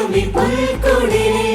பூமி புல்குடிலே.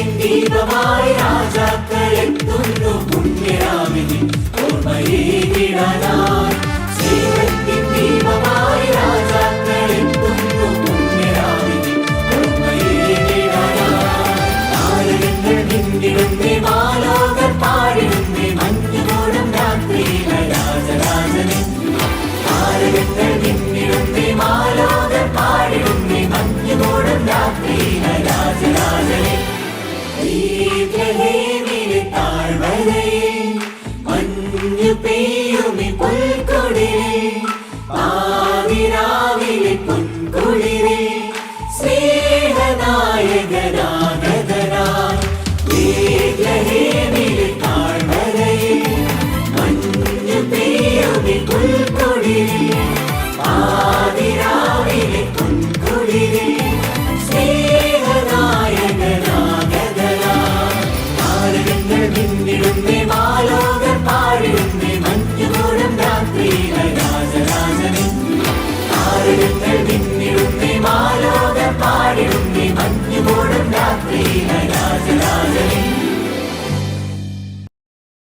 ദീപമായി രാജാക്കൾ എത്തുന്നു പുണ്യരാമിനി. ഓർമ്മയേകിടാനായി സ്നേഹത്തിൻ ദീപമായി രാജാക്കൾ എത്തുന്നു പുണ്യരാമിനി. ഓർമ്മയേകിടാനായി നാരകങ്ങൾ മിന്നിടുന്നേ Será.